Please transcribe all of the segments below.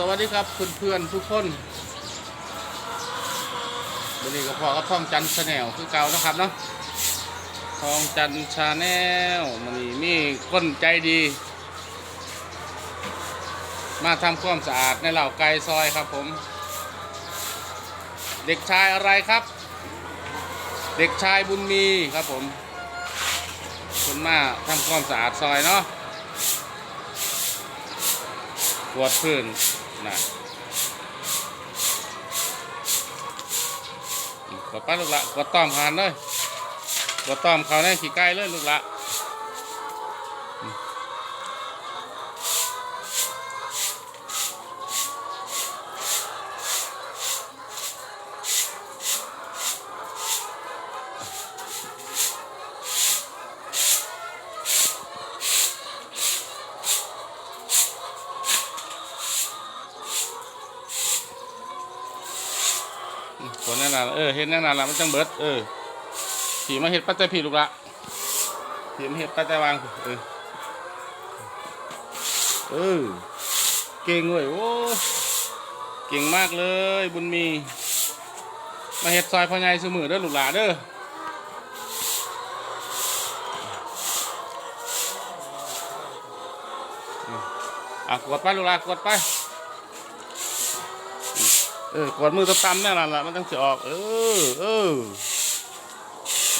สวัสดีครับเพื่อนๆทุกคนวันนี้ก็พอกับท่องจันทร์ชาแนลคือเก่านะครับเนาะทองจันทร์ชาแนลมันนี้มีคนใจดี มาทำความสะอาดในเหล่าไก่ซอยครับผม เด็กชายอะไรครับ เด็กชายบุญมีครับผมคนมาทำความสะอาดซอยเนาะกวดพื้น นะกดป้าลูกละกดต้อมผ่านเลยกดต้อมเขาแน่ขี่ไก่เลยลูกละ คนนั่นน่ะเออเห็นนั่นน่ะละมันจังเบิดเออผีมาเห็ดปัจจัยผีลูกละผีมาเห็ดปัจจัยวางเออเออเก่งเว้ยโอ้เก่งมากเลยบุญมี มาเห็ดซอยพ่อใหญ่สมือเด้อลูกหลาเด้ออะกดไปลูกหลากดไป ออกดมือตำๆนั่นแหละมันต้องจะออก เออเออ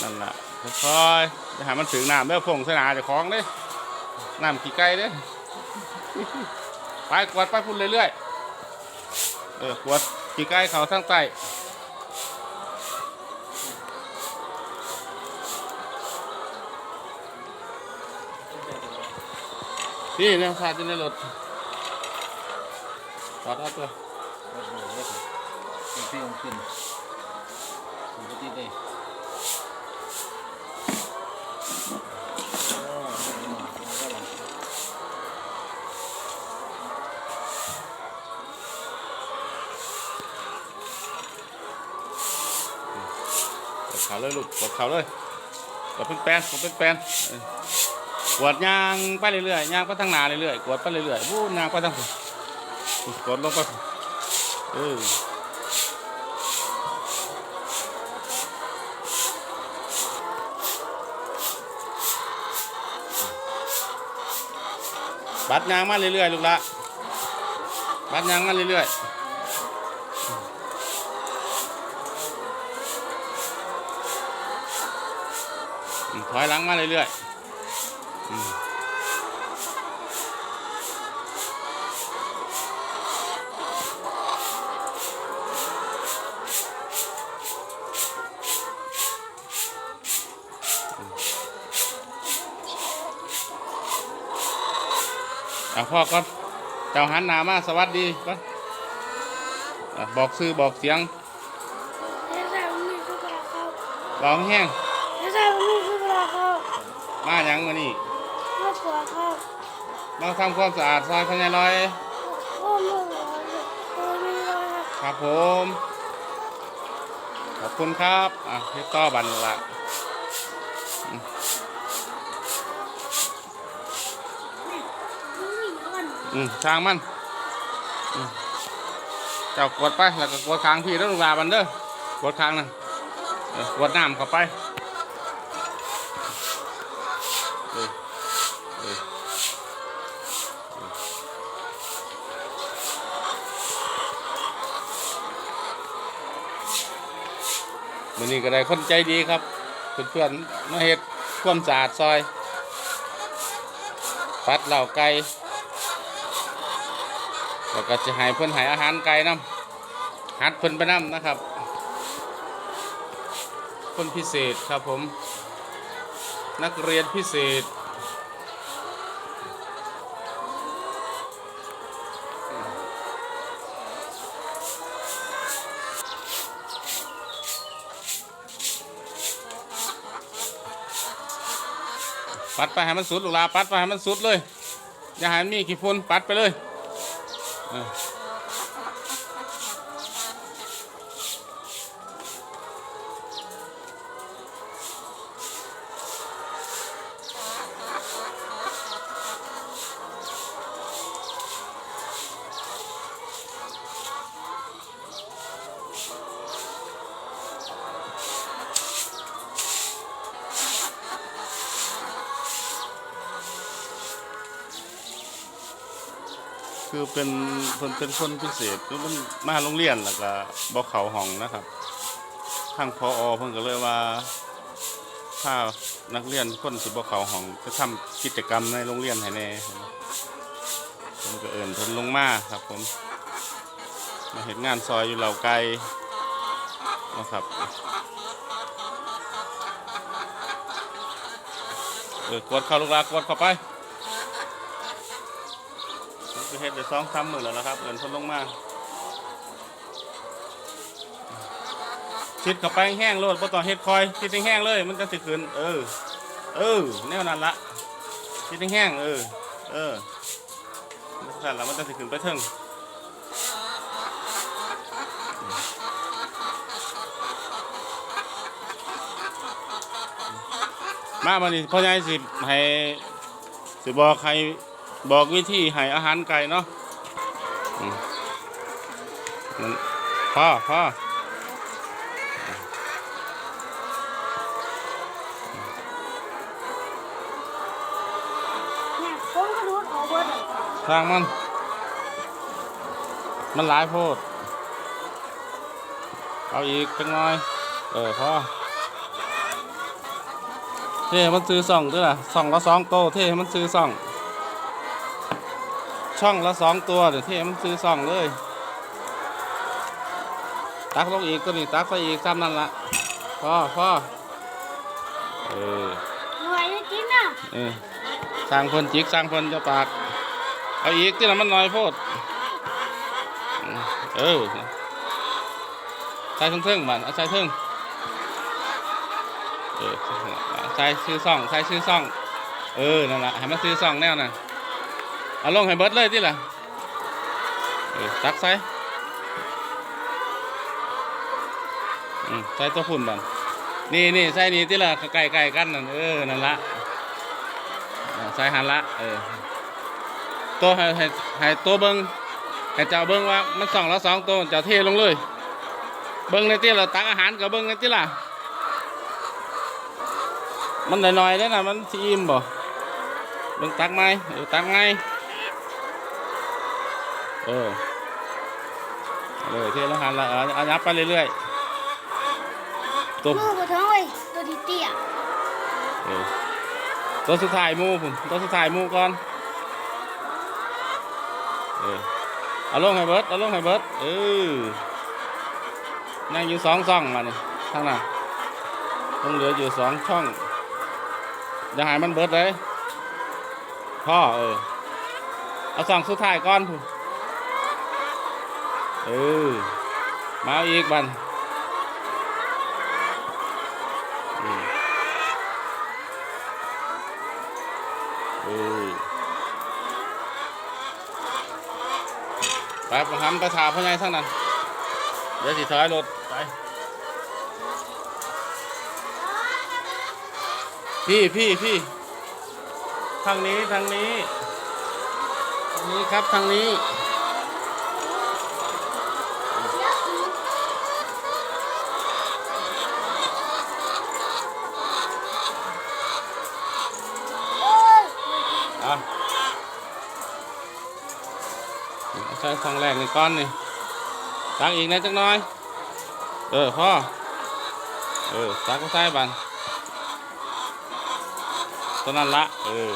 นั่นแหละค่อยๆจะหามันถึงน้ำเด้อพงสนาจะคล้องเด้น้ำขี้ไก่เด้ไปกวดไปพุ่นเรื่อยๆเออกวดขี้ไก่เขาทั้งใต้นี่เนี่ยขาดอยู่ในรถถอดเอาตัว เป็นเพียงขึ้นปกติเลยโอ้ยมาก็หลังกดเขาเลยลูกกดเขาเลยกดเป็นแปลนกดเป็นแปลนเออกวดยางไปเรื่อยๆยางไปทางหน้าเรื่อยๆกวดไปเรื่อยๆวู้ยางไปทางพุ่นกดลงไปพุ่นเออ บัดยางมาเรื่อยๆลูกละบัดยางมาเรื่อยๆถอยหลังมาเรื่อยๆ อะพ่อก่อนเจ้าหันหนามาสวัสดีก่ะบอกซื้อบอกเสียงไม่ใช่ผมมีผู้ปกครองร้องแห้งม่ใช่ผมมีผู้ปกครองมาหยังมานี่ม่ปวดครับมาทำความสะอาดซอยพญาลอยพ่อม่หวานพ่อร้อนครับครับผม ขอบคุณครับ อะเฮ็ดต่อบันละอืม อืมทางมันอืมเจ้ากดไปแล้วก็กดค้างพี่แล้วลูกลาบันเด้อกดค้างนั่นเออกดน้ำเข้าไปเออเออมือนี้ก็ได้คนใจดีครับเพื่อนๆมาเฮ็ดความสะอาดซอย ปัดเหล่าไก่ แล้วก็จะให้เพิ่นให้อาหารไก่น้ำหัดเพิ่นไปน้ำนะครับ คนพิเศษครับผม นักเรียนพิเศษปัดไปให้มันสุดลูกลาปัดไปให้มันสุดเลย อย่าให้มันมีขี้ฝุ่นปัดไปเลย เคือเป็นเพิ่นเป็นคนพิเศษคือมันมาโรงเรียนแล้วก็บ่เข้าห้องนะครับทางพอเพิ่นก็เลยว่าถ้านักเรียนคนสิบ่เข้าห้องจะทำกิจกรรมในโรงเรียนให้แน่ผมก็เอิ้นเพิ่นลงมาครับผมมาเฮ็ดงานซอยอยู่เหล่าไกลนะครับเออกดเข้าลูกลากดเข้าไป ก็เฮ็ดได้สองสามหมื่นแล้วนะครับเงินคนลงมาชิดเข้าไปแห้งโลดบ่ต้อเฮ็ดคอยชิดแห้งเลย มันจะสิขึ้นเออ เออแนวนั้นละชิดแห้งเออ เออสั่นละมันจะสิขึ้นไปเทิงมาบัดนี้พ่อใหญ่สิให้สิบอกใคร บอกวิธีให้อาหารไก่เนาะพ่อพ่อนี่ยผมก็ดูดออเบิดเลยทางมัน มันหลายโพด เอาอีกจังน้อย เออพ่อเท่มันซื้อซ่องด้วยล่ะซ่องละสองโตเท่มันซื้อซ่อง ช่องละสองตัวเดี๋ยวเท่ให้มันซื้อซ่องเลย ตักลงอีกตัวนี้ตักใส่อีกซ้ำนั่นละพ่อพ่อเออหน่วยจะกินนะเออสร้างคนจิกสร้างคนเจะปาก เอาอีกที่ละมันน้อยโพดอืมเออใส่เทิงๆมันเอาใส่เทิงเออใส่ซื้อซ่องใส่ซื้อซ่อง เออนั่นแหละให้มันซื้อซ่องแนวน่ะ เอาลงให้เบิดเลยที่ละตักใส่ใส่ตัวฝุ่นบันนี่นี่ใส่นี่ที่ละไก่ไก่กันนั่นเออนั่นละใส่หันละเออตัวให้ให้ให้ตัวเบิ้งให้เจ้าเบิ้งว่ามันสองแล้วสองตัวเจ้าเทลงเลย เบิ้งในที่เราตักอาหารกับเบิ้งในที่ละมันหน่อยๆเด้อนะมันสิอิ่มบ่เบิ้งตักไหมตักไง เออเอาเลยเทลงหันละเอาเอายับไปเรื่อยๆตัวมือบ่ถึงเว้ยตัวที่เตี้ยเออตัวสุดท้ายหมูผมตัวสุดท้ายหมูก่อนเออเอาลงให้เบิดเอาลงให้เบิดเออนั่งอยู่สองช่องมาเนี่ยทางนั้นต้องเหลืออยู่สองช่องอย่าให้มันเบิดเลยพ่อเออเอาสองสุดท้ายก่อนผม เออมาอาอีกบันเออไปประคำไปถาพ่อใหญ่ทั้งนั้น เดี๋ยวสิถอยรถไป พี่พี่พี่ทางนี้ทางนี้ ทางนี้ครับทางนี้ อะใช้สองแรกนี่ก้อนนี่ตักอีกนะจักน้อย เออพ่อ เออตักก็ใส่บันตัวนั้นละ เออ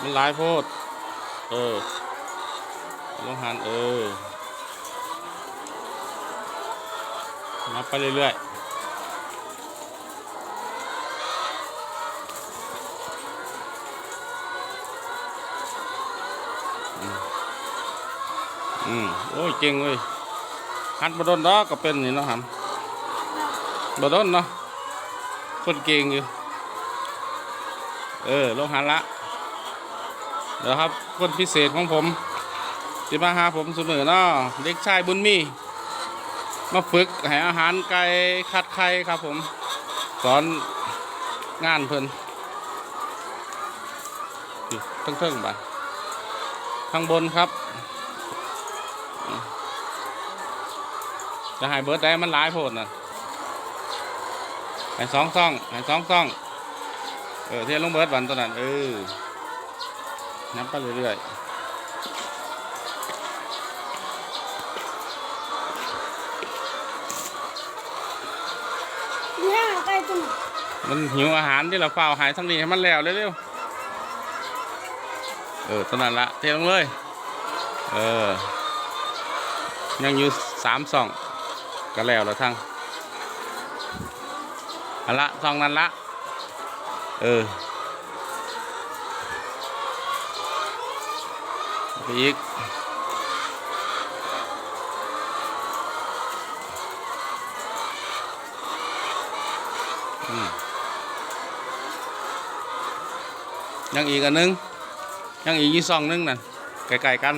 มันหลายโพด เออลงหันเออนับไปเรื่อยๆ อืมโอ้ยเก่งเว้ยหัดบโดนดอกก็เป็นนี่เนาะฮัมบโดนเนาะคนเก่งอยู่ เออลงหันละเดี๋ยวครับคนพิเศษของผมจะมาหาผมเสมอเนาะเด็กชายบุญมี มาฝึกให้อาหารไก่คัดไข่ครับผม สอนงานเพิ่นนี่เทิงๆบ้านข้างบนครับ จะให้เบิร์ดได้มันหลายโพดนะให้สองซ่องให้สองซ่อง เออเทียนลงเบิร์ดวันตัวนั้นเออนับไปเรื่อยเนี่ยไก่ตัวไหนๆมันหิวอาหารที่เราเฝ้าหายทั้งนี้ให้มันแล้วเร็วๆ เออตอนนั้นละเทลงเลย เออ ยังอยู่สามสอง ก็แล้วแล้วทั้งอันละสองนั้นละ เออไปอีกยังอีกอันนึง ยังอีกยี่ซองนึงน่ะไกลๆกัน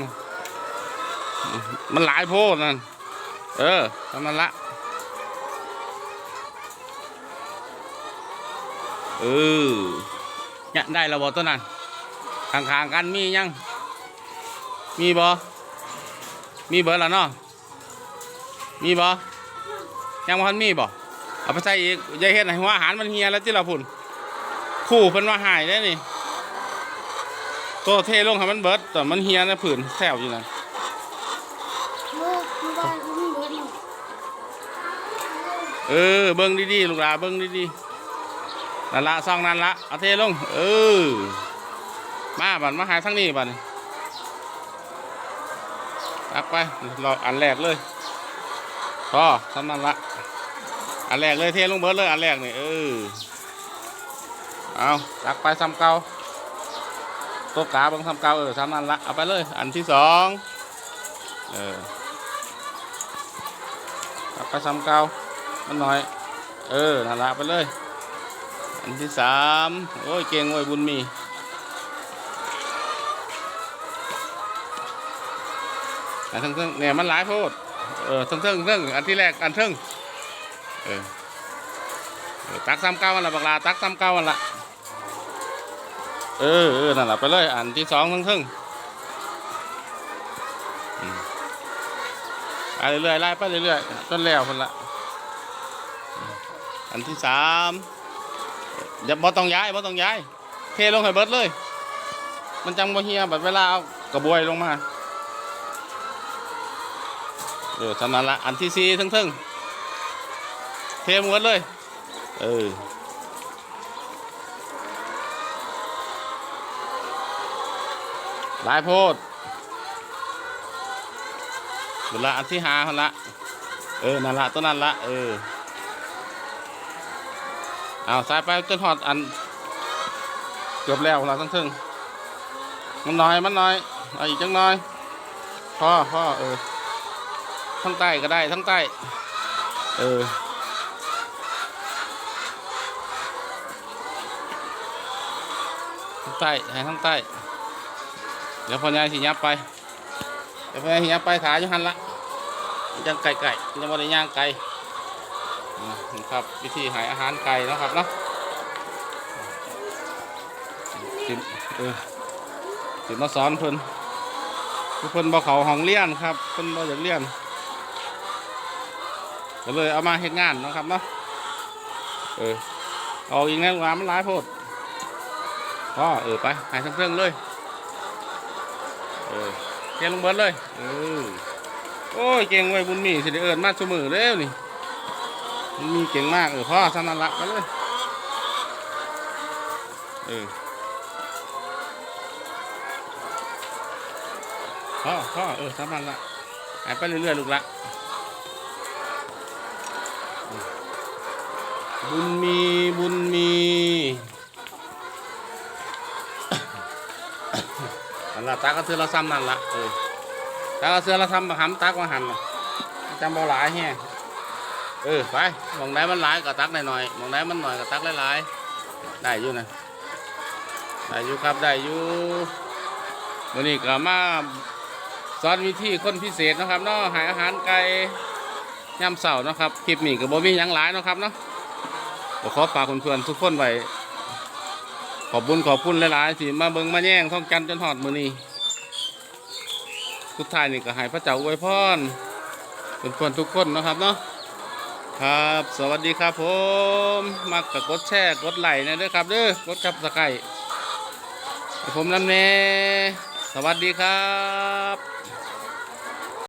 มันหลายโพดนั่น เออทำนั้นละ เออเนี่ยได้แล้วบอตัวนั้นข้างๆกันมียัง มีบอมีเบอร์แล้วเนาะมีบอยังบ่ทันมีบอเอาไปใส่อีกย่าเห็นให้หัวอาหารมันเฮียแล้วที่เราพุ่นคู่เพิ่นว่าหายได้นี่ตัวเทลงให้มันเบิดแต่มันเฮียนะผื่นแถวอยู่นั่น โลกมันได้มันเบิดแล้ว เออเบิ้งดีๆลูกหลาเบิ้งดีๆนั่นละซองนั่นละเอาเทลง เออ มาบัดมาหายทั้งนี้บันี้ตักไปราอันแรกเลยพอทำนั่นละอันแรกเลยเทลงเบิดเลยอันแรกนี่เออเอาตักไปซ้ำเก่าโต๊ะกาเบิ้งซ้ำเก่าเออซ้ำนั่นละเอาไปเลย อันที่สองเออตักไปซ้ำเก่า มันหน่อย เออนั่นละไปเลย อันที่สามโอ้ยเก่งเว้ยบุญมีอันทั้งทั้งเนี่ยมันหลายโพดเออทั้งทั้งทั้งอันที่แรกอันทั้งเออเออตักซ้ำเก้าวันละบักลาตักซ้ำเก้าวันละเออเออนั่นละไปเลยอันที่สองทั้งทั้งไปเรื่อยๆไล่ไปเรื่อยๆจนแล้วคนละ อันที่สามอย่าบ่ต้องย้ายบ่ต้องย้ายเทลงให้เบิดเลย มันจังบ่เฮียแบบเวลาเอากระบวยลงมาเออทำนั้นละอันที่สี่ทึ่งๆเทหมดเลย เออลายโพดเวลาอันที่หาคนละ เออ นั่นละตัวนั้นละ เออ เอาสายไปจนหอดอัน เกือบแล้วเราทั้งทึงมันน้อยมันน้อยเอาอีกจังน้อยพ่อพ่อเออทั้งใต้ก็ได้ทั้งใต้ เออทั้งใต้ให้ทั้งใต้ เดี๋ยวพ่อยายสิยับไป เดี๋ยวพ่อยายสิยับไปถาอยู่หันละยังไก่ไก่ยังบ่ได้ย่างไก่ นี่ครับวิธีหายอาหารไก่นะครับเนาะสิเออสิมาสอนเพิ่นคือเพิ่นบ่เขาห้องเรียนครับเพิ่นบ่อยากเรียนก็เลยเอามาเฮ็ดงานนะครับเนาะเออเอาอีกแน่งามันหลายโพดก็เออไปหายทั้งเครื่องเลยเออเทียนลงเบิดเลยเออโอ้ยเก่งไว้ยบุญมีสิได้เอิ้นมาซุมือเร็วนี่ มีเก่งมากเออพ่อสนันละไปเลย เออพ่อพ่อเออสนันละหายไปเรื่อยๆลูกละ บุญมีบุญมีอันละตากระเทือละซ้ำนั่นละเออตากระเทือละซ้ำมาหำตักมาหันน่ะจำบ่หลายแฮะ เออไปมองไหนมันหลายก็ตักหน่อยๆมองไหนมันหน่อยก็ตักหลายๆได้อยู่นะได้อยู่ครับได้อยู่วันนี้ก็มาสอนวิธีคนพิเศษนะครับเนาะหายอาหารไก่ย่ำเสาร์นะครับคลิปนี้ก็บ่มีหยังหลายนะครับเนาะก็ขอฝากเพื่อนๆทุกคนไว้ขอบบุญขอบคุณหลายๆที่มาเบิ่งมาแย่งท่องจันจนหอดมือนี้สุดท้ายนี่ก็ให้พระเจ้าอวยพรเพื่อนๆทุกคนนะครับเนาะ ครับ สวัสดีครับผมมากกับกดแชร์กดไลค์นะเด้อครับเด้อกดกับสไครเอผมน้ำเนสวัสดีครับ